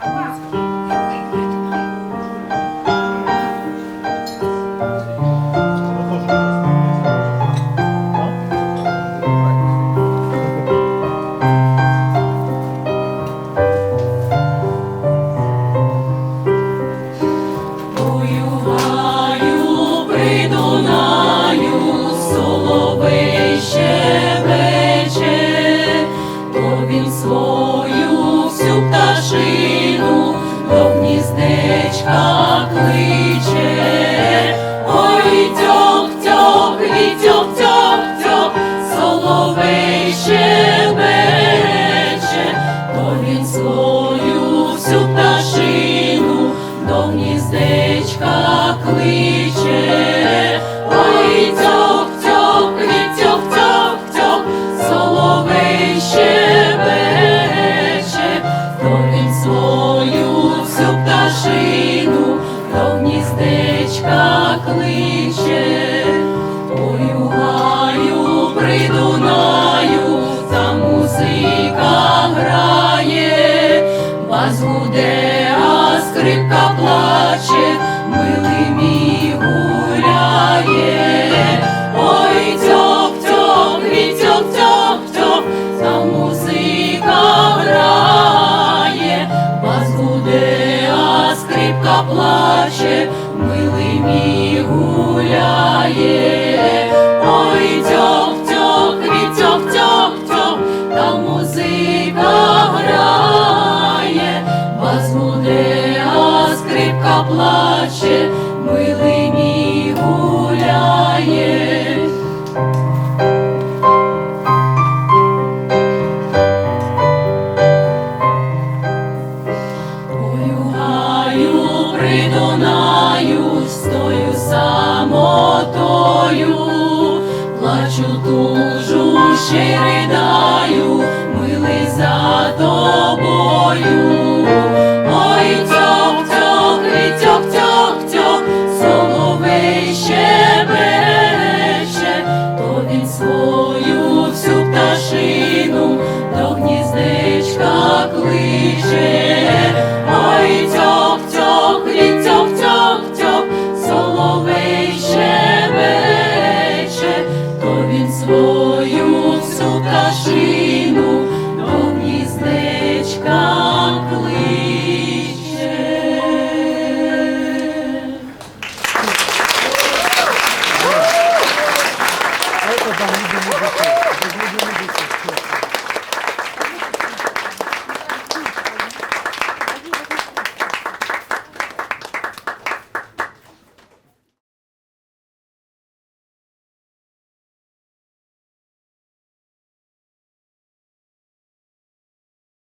I want. Гніздечка кличе. Ой, тьох, тьох, вітьох, тьох, тьох, соловей щебече, то він свою всю пташину до гніздечка кличе. Ой, у гаю при Дунаю, там музика грає, а скрипка плаче, милий мій гуляє. Ой, тьох, тьох, вітьох, тьох, тьох, там музика грає, бас а скрипка плаче, милий мій гуляє. Ой, тьох, тьох, вітьох, тьох, тьох, там музика грає, бас гуде, а скрипка плаче, милий мій гуляє. Ою гаю стою самотою, плачу тужу, ще ридаю, милий за тобою.